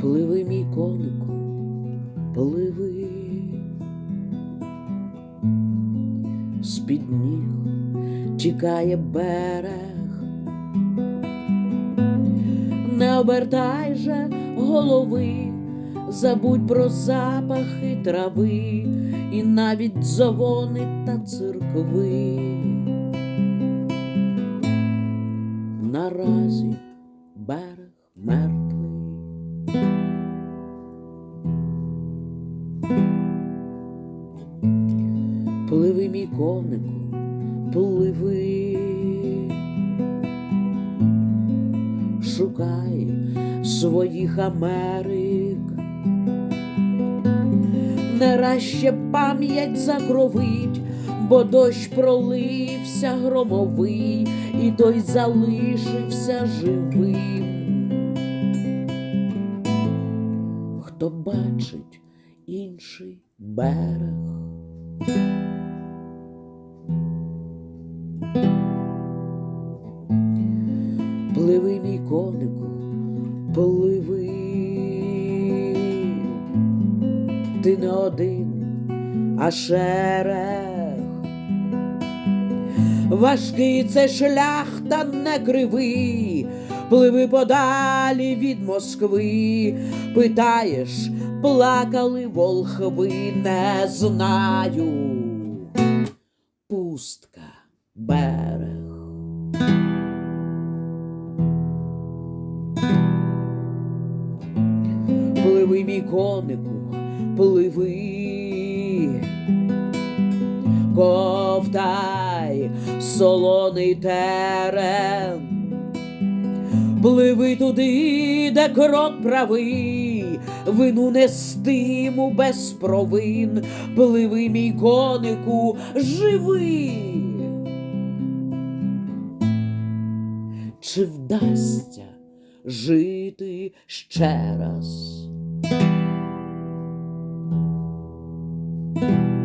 Пливи, мій конику, пливи, з-під ніг тікає берег, не обертай же голови, забудь про запахи трави і навіть дзвони та церкви. Наразі берег мертвий. Пливи, мій конику, пливи, шукай своїх Америк, не ще пам'ять закровить, бо дощ пролився громовий, і той залишився живим. Хто бачить інший берег. Пливи, мій конику, пливи, ти не один, а шерех. Важкий це шлях, та не кривий, пливи подалі від Москви, питаєш, плакали волхви, не знаю. Пустка берег. Пливи, мій конику, пливи, ковтай солоний терен, пливи туди, де крок правий, вину нестиму без провин, пливи, мій конику, живи. Чи вдасться жити ще раз? thank you